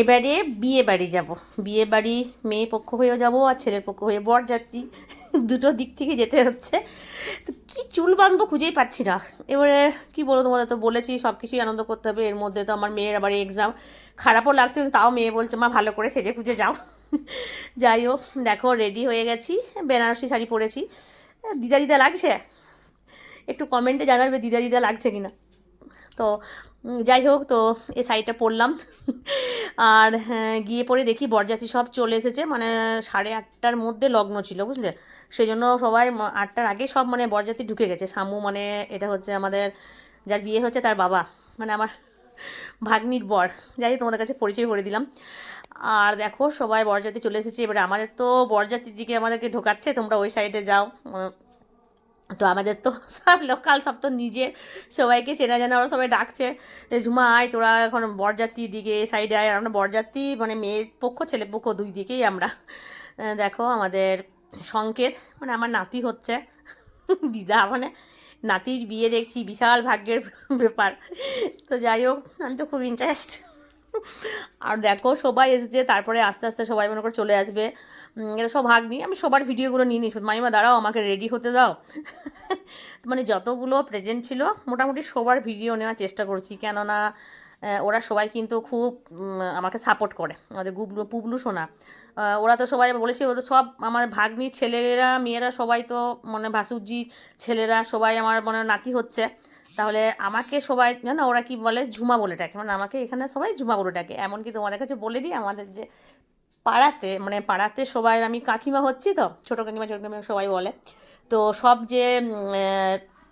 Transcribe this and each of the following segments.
এবারে বিয়ে বাড়ি যাব। বিয়ে বাড়ি মেয়ে পক্ষ হয়েও যাব আর ছেলের পক্ষ হয়ে বর যাত্রী দুটো দিক থেকে যেতে হচ্ছে। তো কী চুল বাঁধবো খুঁজেই পাচ্ছি না। এবারে কি বলব তোমাদের তো বলেছি সব কিছুই আনন্দ করতে হবে। এর মধ্যে তো আমার মেয়ের আবার এক্সাম খারাপও লাগছে তাও মেয়ে বলছে, মা, ভালো করে সেজে খুঁজে যাও। যাই হোক, দেখো রেডি হয়ে গেছি। বেনারসি শাড়ি পরেছি। দিদা দিদা লাগছে? একটু কমেন্টে জানাবে দিদা দিদা লাগছে কিনা। তো যাই হোক তো এই শাড়িটা পরলাম। আর হ্যাঁ, গিয়ে পরে দেখি বরযাত্রী সব চলে এসেছে। মানে সাড়ে আটটার মধ্যে লগ্ন ছিল বুঝলে? সেই জন্য সবাই আটটার আগে সব মানে বরযাত্রী ঢুকে গেছে। শামু মানে এটা হচ্ছে আমাদের যার বিয়ে হচ্ছে তার বাবা। মানে আমার ভাগ্নির বর। যাই তোমাদের কাছে পরিচয় করে দিলাম। আর দেখো সবাই বরযাত্রী চলে এসেছে। এবারে আমাদের তো বরযাত্রীর দিকে আমাদেরকে ঢোকাচ্ছে। তোমরা ওই সাইডে যাও। তো আমাদের তো সব লোকাল, সব তো নিজের। সবাইকে চেনা জানা, ওরা সবাই ডাকছে। ঝুমা, আয়, তোরা এখন বরযাত্রীর দিকে সাইডে আয়। আমরা বরযাত্রী মানে মেয়ের পক্ষ, ছেলে পক্ষ দুই দিকেই আমরা। দেখো আমাদের সংকেত মানে আমার নাতি হচ্ছে। দিদা মানে নাতির বিয়ে দেখছি, বিশাল ভাগ্যের ব্যাপার। তো যাই হোক, আমি তো খুব ইন্টারেস্ট আর দেখো সবাই এসেছে, তারপরে আস্তে আস্তে সবাই মনে করে চলে আসবে। এরা সব ভাগ নিয়ে আমি সবার ভিডিওগুলো নিয়ে নিই মাইমা, দাঁড়াও, আমাকে রেডি হতে দাও। মানে যতগুলো প্রেজেন্ট ছিল, মোটামুটি সবার ভিডিও নেওয়ার চেষ্টা করছি। কেননা ওরা সবাই কিন্তু খুব আমাকে সাপোর্ট করে। আমাদের গুবলু পুবলু, সোনা। ওরা তো সবাই বলেছে ওদের সব আমার ভাগ্নি ছেলেরা, মেয়েরা সবাই তো মানে ভাসুজি ছেলেরা সবাই আমার মানে নাতি হচ্ছে। তাহলে আমাকে সবাই, জানো, ওরা কি বলে? ঝুমা বলে ডাকে। মানে আমাকে এখানে সবাই ঝুমা বলে ডাকে। এমনকি তোমাদের কাছে বলে দিই, আমাদের যে পাড়াতে মানে পাড়াতে সবাই, আমি কাকিমা হচ্ছি তো, ছোটো কাকিমা ছোটো কাকিমা সবাই বলে। তো সব যে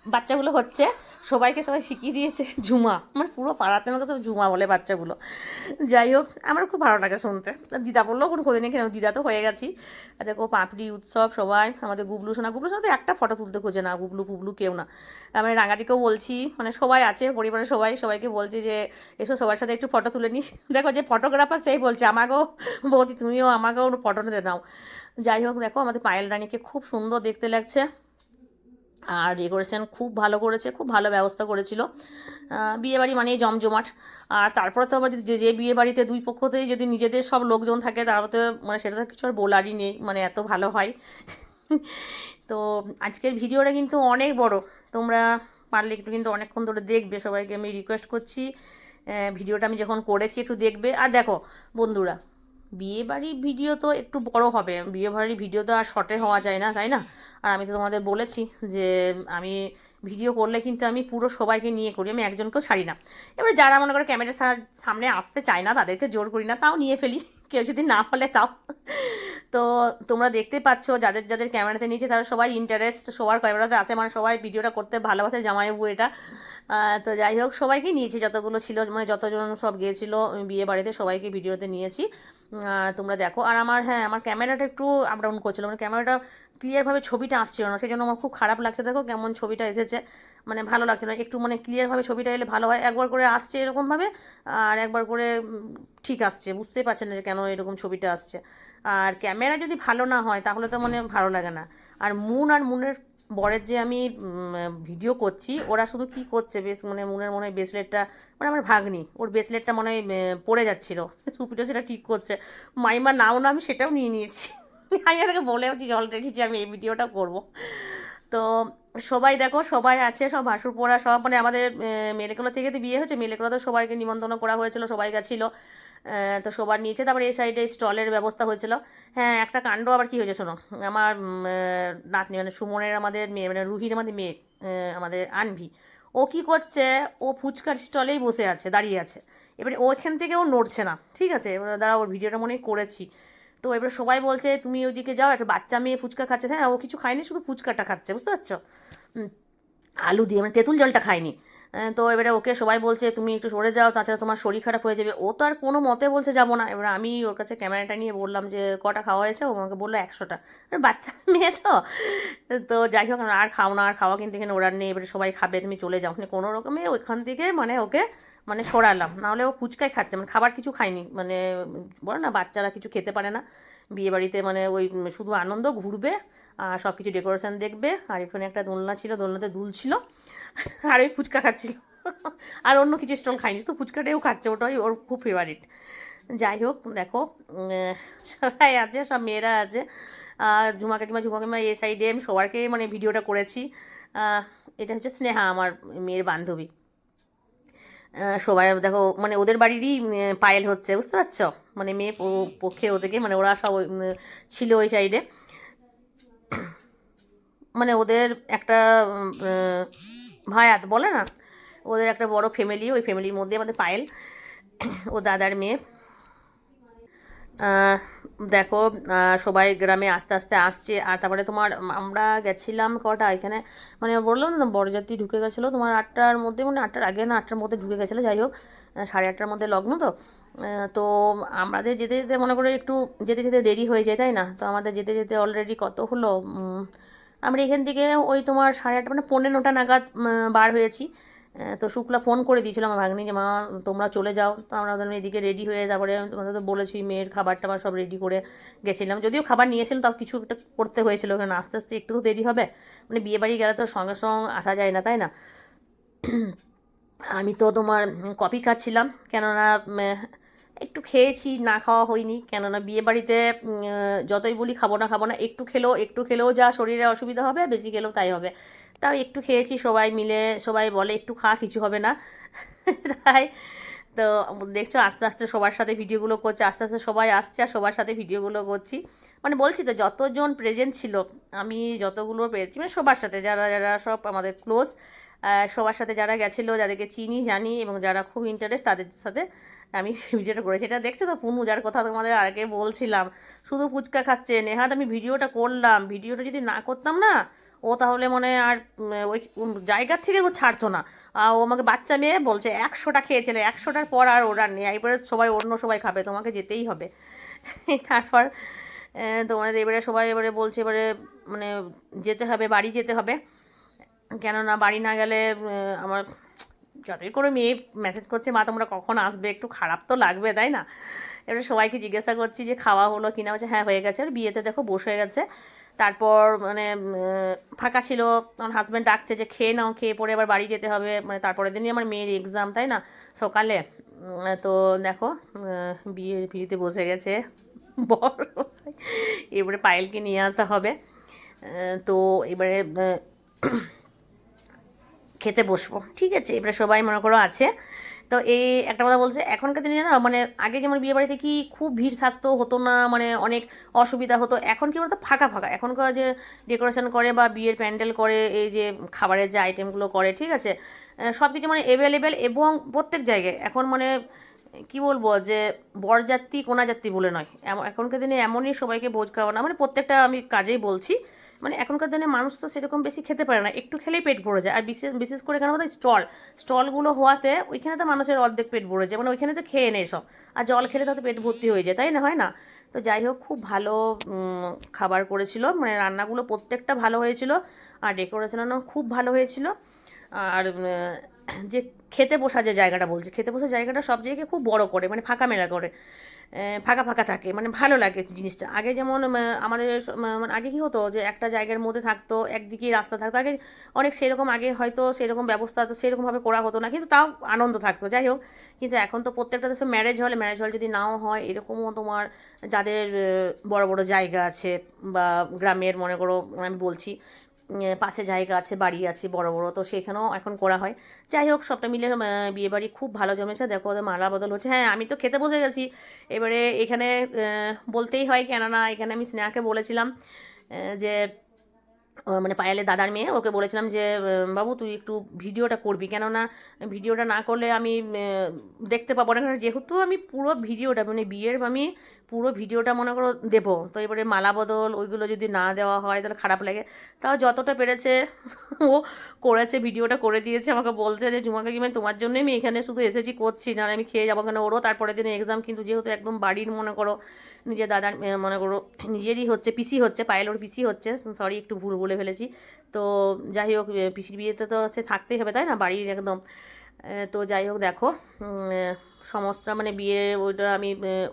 বাচ্চাগুলো হচ্ছে, সবাইকে সবাই শিখিয়ে দিয়েছে ঝুমা। আমার পুরো পাড়াতে আমাকে সব ঝুমা বলে বাচ্চাগুলো। যাই হোক, আমার খুব ভালো লাগে শুনতে। দিদা বললেও কোনো খোঁজ নেই কেন দিদা তো হয়ে গেছি। দেখো, পাপড়ি উৎসব সবাই, আমাদের গুবলু সোনা গুবলু সোনা তো একটা ফটো তুলতে খোঁজে না, গুবলু পুবলু কেউ না। আমি রাঙাদিকেও বলছি মানে সবাই আছে, পরিবারের সবাই, সবাইকে বলছি যে, এসো সবার সাথে একটু ফটো তুলে নিস দেখো যে ফটোগ্রাফার সেই বলছে আমাকেও বৌদি, তুমিও আমাকেও ফটো নিতে নাও। যাই হোক, দেখো, আমাদের পায়েল রানীকে খুব সুন্দর দেখতে লাগছে। আর ডেকোরেশন খুব ভালো করেছে খুব ভালো ব্যবস্থা করেছিল। আহ, বিয়ে বাড়ি মানেই জমজমাট। আর তারপরে তো আবার যে যে বিয়ে বাড়িতে দুই পক্ষতেই যদি নিজেদের সব লোকজন থাকে তারপরে তো মানে সেটা তো কিছু আর বলারই নেই মানে এত ভালো হয়। তো আজকের ভিডিওটা কিন্তু অনেক বড়। তোমরা পারলে একটু কিন্তু অনেকক্ষণ ধরে দেখবে। সবাইকে আমি রিকোয়েস্ট করছি ভিডিওটা আমি যখন করেছি একটু দেখবে। আর দেখো বন্ধুরা বিয়ে বাড়ির ভিডিও তো একটু বড় হবে। বিয়ে বাড়ির ভিডিও তো আর শর্টে হওয়া যায় না, তাই না? আর আমি তো তোমাদের বলেছি যে আমি ভিডিও করলে কিন্তু আমি পুরো সবাইকে নিয়ে করি, আমি একজনকেও ছাড়ি না। এবারে যারা মনে করে ক্যামেরার সামনে আসতে চায় না, তাদেরকে জোর করি না, তাও নিয়ে ফেলি। কেউ যদি না ফলে তাও। তো তোমরা দেখতে পাচ্ছ যাদের যাদের ক্যামেরাতে নিয়েছে তারা সবাই ইন্টারেস্ট সবার ক্যামেরাতে আছে মানে সবাই ভিডিওটা করতে ভালোবাসে জামাইবাবু এটা। তো যাই হোক, সবাইকে নিয়েছি, যতগুলো ছিল মানে যতজন সব গিয়েছিল বিয়ে বাড়িতে সবাইকে ভিডিওতে নিয়েছি। তোমরা দেখো। আর আমার হ্যাঁ আমার ক্যামেরাটা একটু আপডাউন করছিল মানে ক্যামেরাটা ক্লিয়ারভাবে ছবিটা আসছিল না। সেই জন্য আমার খুব খারাপ লাগছে। দেখো কেমন ছবিটা এসেছে। মানে ভালো লাগছে না। একটু মানে ক্লিয়ারভাবে ছবিটা এলে ভালো হয়। একবার করে আসছে এরকমভাবে আর একবার করে ঠিক আসছে। বুঝতেই পারছেন না যে কেন এরকম ছবিটা আসছে। আর ক্যামেরা যদি ভালো না হয়, তাহলে তো মানে ভালো লাগে না। আর মুন আর মুনের বরের যে আমি ভিডিও করছি, ওরা শুধু কি করছে? বেশ মানে মুনের মনে হয় ব্রেসলেটটা মানে আমার ভাগ্নি, ওর ব্রেসলেটটা মনে হয় পড়ে যাচ্ছিল। সুপিটা সেটা ঠিক করছে। মাইমা নাও না, আমি সেটাও নিয়ে নিয়েছি। আমি তাকে বলেওছি জল রেখেছি আমি এই ভিডিওটা করব। তো সবাই দেখো, সবাই আছে, সব ভাসুর পোড়া সব মানে আমাদের মেলেকলা থেকে তো বিয়ে হয়েছে, মেলেকলা তো সবাইকে নিমন্ত্রণ করা হয়েছিল, সবাই গেছিল। তো সবার নিচে, তারপরে এই সাইডে স্টলের ব্যবস্থা হয়েছিল। হ্যাঁ একটা কাণ্ড আবার কি হয়েছে শোনো? আমার নাতনি মানে সুমনের আমাদের মেয়ে মানে রুহির আমাদের মেয়ে আমাদের আনভি। ও কি করছে? ও ফুচকার স্টলেই বসে আছে, দাঁড়িয়ে আছে। এবারে ওইখান থেকে ও নড়ছে না, ঠিক আছে? এবার দাঁড়া ওর ভিডিওটা মনে করেছি। তো এবার সবাই বলছে, তুমি ওইদিকে যাও, একটা বাচ্চা মেয়ে ফুচকা খাচ্ছে। হ্যাঁ ও কিছু খায়নি, শুধু ফুচকাটা খাচ্ছে, বুঝতে পারছ? আলু দিয়ে মানে তেঁতুল জলটা খায়নি। তো এবারে ওকে সবাই বলছে, তুমি একটু সরে যাও, তাছাড়া তোমার শরীর খারাপ হয়ে যাবে। ও তো আর কোনো মতে বলছে, যাব না। এবার আমি ওর কাছে ক্যামেরাটা নিয়ে বললাম যে, কটা খাওয়া হয়েছে? ও আমাকে বলল, একশোটা। বাচ্চা মেয়ে তো তো যাই হোক, আর খাও না, আর খাওয়া কিন্তু এখানে ওরার নেই। এবারে সবাই খাবে, তুমি চলে যাও। মানে কোনো রকমে ওইখান থেকে মানে ওকে মানে সরালাম। নাহলে ও ফুচকাই খাচ্ছে মানে খাবার কিছু খায়নি। মানে বলো না, বাচ্চারা কিছু খেতে পারে না। বিয়ে বাড়িতে মানে ওই শুধু আনন্দ, ঘুরবে, আর সব কিছু ডেকোরেশন দেখবে। আর এখানে একটা দোলনা ছিল, দোলনাতে দুলছিল আর ওই ফুচকা খাচ্ছিল। আর অন্য কিছু স্টল খাইনি তো ফুচকাটাও খাচ্ছে, ওটাই ওর খুব ফেভারিট যাই হোক, দেখো সবাই আছে, সব মেয়েরা আছে। আর ঝুমা কাকিমা ঝুমা কাকিমা, এই সাইডে আমি সবারকে মানে ভিডিওটা করেছি। এটা হচ্ছে স্নেহা, আমার মেয়ের বান্ধবী। সবাই দেখো মানে ওদের বাড়িরই পায়েল হচ্ছে, বুঝতে পারছ? মানে মেয়ে পক্ষে ওদেরকে মানে ওরা সব ছিল ওই সাইডে মানে ওদের একটা ভায়াত বলে না? ওদের একটা বড় ফ্যামিলি ওই ফ্যামিলির মধ্যে আমাদের পায়েল, ও দাদার মেয়ে। দেখো সবাই গ্রামে আস্তে আস্তে আসছে। আর তারপরে তোমার, আমরা গেছিলাম কটা এখানে? মানে বললাম না, বরযাত্রী ঢুকে গেছিল। তোমার আটটার মধ্যে মানে আটটার আগে না, আটটার মধ্যে ঢুকে গেছিল। যাই হোক সাড়ে আটটার মধ্যে লগ্ন তো। তো আমাদের যেতে যেতে মনে করো একটু যেতে যেতে দেরি হয়ে যায়, তাই না? তো আমাদের যেতে যেতে অলরেডি কত হলো? আমরা এখান থেকে ওই তোমার সাড়ে আটটা মানে পৌনে নটা নাগাদ বার হয়েছি। তো শুক্লা ফোন করে দিয়েছিল আমার ভাগ্নি যে, মা, তোমরা চলে যাও। তো আমরা ওদের এদিকে রেডি হয়ে তারপরে তোমাদের তো বলেছি, মেয়ের খাবার টাবার সব রেডি করে গেছিলাম। যদিও খাবার নিয়েছিলাম তাও কিছু একটা করতে হয়েছিল। কারণ আস্তে আস্তে একটু তো দেরি হবে। মানে বিয়ে বাড়ি গেলে তো সঙ্গে সঙ্গে আসা যায় না, তাই না? আমি তো তোমার কফি খাচ্ছিলাম কেননা একটু খেয়েছি, না খাওয়া হয়নি। কেননা বিয়ে বাড়িতে যতই বলি খাব না খাব না, একটু খেলেও একটু খেলেও যা শরীরে অসুবিধা হবে, বেশি খেলেও তাই হবে। তাও একটু খেয়েছি, সবাই মিলে, সবাই বলে একটু খা, কিছু হবে না। তাই, তো দেখছ, আস্তে আস্তে সবার সাথে ভিডিওগুলো করছে, আস্তে আস্তে সবাই আসছে আর সবার সাথে ভিডিওগুলো করছি। মানে বলছি তো, যতজন প্রেজেন্ট ছিল, আমি যতগুলো পেয়েছি মানে সবার সাথে, যারা যারা সব আমাদের ক্লোজ সবার সাথে যারা গেছিল, যাদেরকে চিনি, জানি এবং যারা খুব ইন্টারেস্ট তাদের সাথে আমি ভিডিওটা করেছি। এটা দেখছ তো পুনু, যার কথা তোমাদের আগে বলছিলাম। শুধু ফুচকা খাচ্ছে। নেহাত, আমি ভিডিওটা করলাম। ভিডিওটা যদি না করতাম না, ও তাহলে মনে আর ওই জায়গার থেকে ও ছাড়তো না। ও আমাকে বাচ্চা মেয়ে বলছে, একশোটা খেয়েছিল একশোটার পর আর ওরা নেই। এবারে সবাই অন্য সবাই খাবে, তোমাকে যেতেই হবে। তারপর তোমাদের এবারে সবাই এবারে বলছে, এবারে মানে যেতে হবে, বাড়ি যেতে হবে। কেননা বাড়ি না গেলে আমার যতই করে মেয়ে মেসেজ করছে, মা, তোমরা কখন আসবে? একটু খারাপ তো লাগবে, তাই না? এবারে সবাইকে জিজ্ঞাসা করছি যে খাওয়া হলো কিনা? বলছে হ্যাঁ হয়ে গেছে। আর বিয়েতে দেখো বসে গেছে। তারপর মানে ফাঁকা ছিল। আমার হাজব্যান্ড ডাকছে যে, খেয়ে নাও, খেয়ে পরে আবার বাড়ি যেতে হবে। মানে তারপরের দিনই আমার মেয়ের এক্সাম তাই না? সকালে তো দেখো বিয়ের পিড়িতে বসে গেছে। মশাই। এবারে পায়েলকে নিয়ে আসা হবে। তো এবারে খেতে বসবো, ঠিক আছে? এবারে সবাই মনে করো আছে। তো এই একটা কথা বলছে, এখনকার দিনে না মানে আগে যেমন বিয়ে বাড়িতে কি খুব ভিড় থাকতো, হতো না মানে অনেক অসুবিধা হতো, এখন কি বলতো, ফাঁকা ফাঁকা। এখনকার যে ডেকোরেশন করে বা বিয়ের প্যান্ডেল করে, এই যে খাবারের যে আইটেমগুলো করে, ঠিক আছে? সব কিছু মানে অ্যাভেলেবেল এবং প্রত্যেক জায়গায়। এখন মানে কি বলব, যে বরযাত্রী, কোনাযাত্রী বলে নয়। এখনকার দিনে এমনই সবাইকে ভোজ খাওয়ানো মানে প্রত্যেকটা আমি কাজেই বলছি মানে এখনকার দিনে মানুষ তো সেরকম বেশি খেতে পারে না। একটু খেলেই পেট ভরে যায়। আর বিশেষ বিশেষ করে কেন বলতো স্টল, স্টলগুলো হওয়াতে ওইখানে তো মানুষের অর্ধেক পেট ভরে যায়। মানে ওইখানে তো খেয়ে নেয় সব। আর জল খেলে তো পেট ভর্তি হয়ে যায়, তাই না? হয় না? তো যাই হোক, খুব ভালো খাবার করেছিল। মানে রান্নাগুলো প্রত্যেকটা ভালো হয়েছিল। আর ডেকোরেশনও খুব ভালো হয়েছিল। আর যে খেতে বসা যে জায়গাটা বলছি, খেতে বসা জায়গাটা সব জায়গায় খুব বড় করে মানে ফাঁকা মেলা করে ফাঁকা ফাঁকা থাকে মানে ভালো লাগে জিনিসটা। আগে যেমন আমাদের মানে আগে কি হতো যে একটা জায়গার মধ্যে থাকতো, একদিকে রাস্তা থাকতো, আগে অনেক সেরকম, আগে হয়তো সেরকম ব্যবস্থা তো সেরকমভাবে করা হতো না, কিন্তু তাও আনন্দ থাকতো। যাই হোক, কিন্তু এখন তো প্রত্যেকটা দেশে ম্যারেজ হলে ম্যারেজ হল যদি নাও হয়, এরকমও তোমার যাদের বড় বড় জায়গা আছে বা গ্রামের, মনে করো, আমি বলছি পাশে জায়গা আছে বাড়ি আছে বড় বড় তো সেখানেও এখন করা হয়। যাই হোক সবটা মিলে আহ, বিয়ে বাড়ি খুব ভালো জমেছে। দেখো ওদের মালা বদল হচ্ছে। হ্যাঁ আমি তো খেতে বসে গেছি। এবারে এখানে বলতেই হয় কেননা এখানে আমি স্নেহাকে বলেছিলাম যে মানে পায়েলের দাদার মেয়ে ওকে বলেছিলাম যে বাবু তুই একটু ভিডিওটা করবি। কেননা ভিডিওটা না করলে আমি দেখতে পাবো না। কারণ যেহেতু আমি পুরো ভিডিওটা মানে বিয়ের আমি পুরো ভিডিওটা মনে করো দেবো। তো এবারে মালা বদল, ওইগুলো যদি না দেওয়া হয় তাহলে খারাপ লাগে। তাও যতটা পেরেছে ও করেছে, ভিডিওটা করে দিয়েছে, আমাকে বলছে যে, ঝুমা কাকিমা, তোমার জন্যই আমি এখানে শুধু এসেছি, করছি না আমি খেয়ে যাব কেন? ওরও তারপরের দিনে এক্সাম কিন্তু যেহেতু একদম বাড়ির মনে করো, নিজের দাদার মনে করো, নিজেরই হচ্ছে, পিসি হচ্ছে, পায়েল ওর পিসি হচ্ছে সরি একটু ভুল বলে ফেলেছি। তো যাই হোক পিসির বিয়েতে তো সে থাকতেই হবে, তাই না? বাড়ির একদম। তো যাই হোক, দেখো সমস্ত মানে বিয়ে ওইটা আমি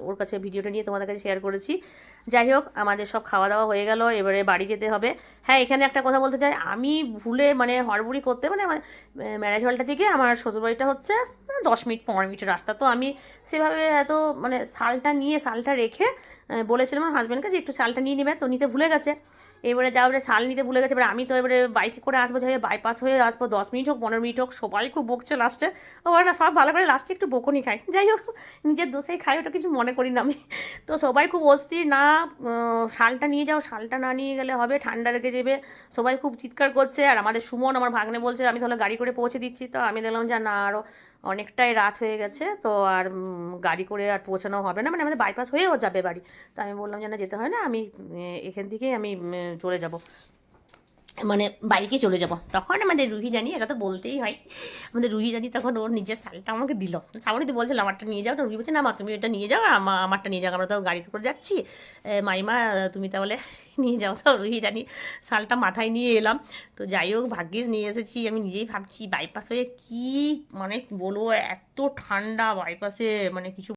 ওর কাছে ভিডিওটা নিয়ে তোমাদের কাছে শেয়ার করেছি। যাই হোক, আমাদের সব খাওয়া দাওয়া হয়ে গেল, এবারে বাড়ি যেতে হবে। হ্যাঁ এখানে একটা কথা বলতে চাই, আমি ভুলে মানে হড়বড়ি করতে মানে আমার ম্যারেজ হলটা থেকে আমার শ্বশুরবাড়িটা হচ্ছে দশ মিনিট, পনেরো মিনিটের রাস্তা। তো আমি সেভাবে এত মানে শালটা নিয়ে শালটা রেখে বলেছিলাম আমার হাজব্যান্ডকে যে একটু শালটা নিয়ে নেবে, তো নিতে ভুলে গেছে। এবারে যা এবারে শাল নিতে ভুলে গেছে, এবারে আমি তো এবারে বাইকে করে আসব, যাই বাইপাস হয়ে আসব, দশ মিনিট হোক, পনেরো মিনিট হোক, সবাই খুব বকছে লাস্টে ও না, সব ভালো করে লাস্টে একটু বকুনি খাই। যাই হোক, নিজের দোষেই খাই, ওটা কিছু মনে করি না আমি। তো সবাই খুব অস্থির, না শালটা নিয়ে যাও, শালটা না নিয়ে গেলে হবে, ঠান্ডা লেগে যাবে সবাই খুব চিৎকার করছে, আর আমাদের সুমন, আমার ভাগ্নে বলছে, আমি তাহলে গাড়ি করে পৌঁছে দিচ্ছি। তো আমি দেখলাম যে, না আরও অনেকটাই রাত হয়ে গেছে, তো আর গাড়ি করে আর পৌঁছানো হবে না মানে আমাদের বাইপাস হয়েও যাবে বাড়ি। তো আমি বললাম যে না, যেতে হয় না, আমি এখান থেকেই আমি চলে যাব। মানে বাইকে চলে যাব। তখন আমাদের রুহি জানি এটা তো বলতেই হয়, আমাদের রুহি জানি তখন ওর নিজের শালটা আমাকে দিল। সামনে তো বলছিল, আমারটা নিয়ে যাও। রুহি বলছে, না মা, তুমি এটা নিয়ে যাও আমারটা নিয়ে যাও, আমরা তো গাড়িতে করে যাচ্ছি। মাইমা, তুমি তাহলে নিয়ে যাও তো রুহি জানি শালটা মাথায় নিয়ে এলাম। তো যাই হোক, ভাগ্যিস নিয়ে এসেছি। আমি নিজেই ভাবছি বাইপাস হয়ে কি মানে বলব, এত ঠান্ডা বাইপাসে মানে কিছু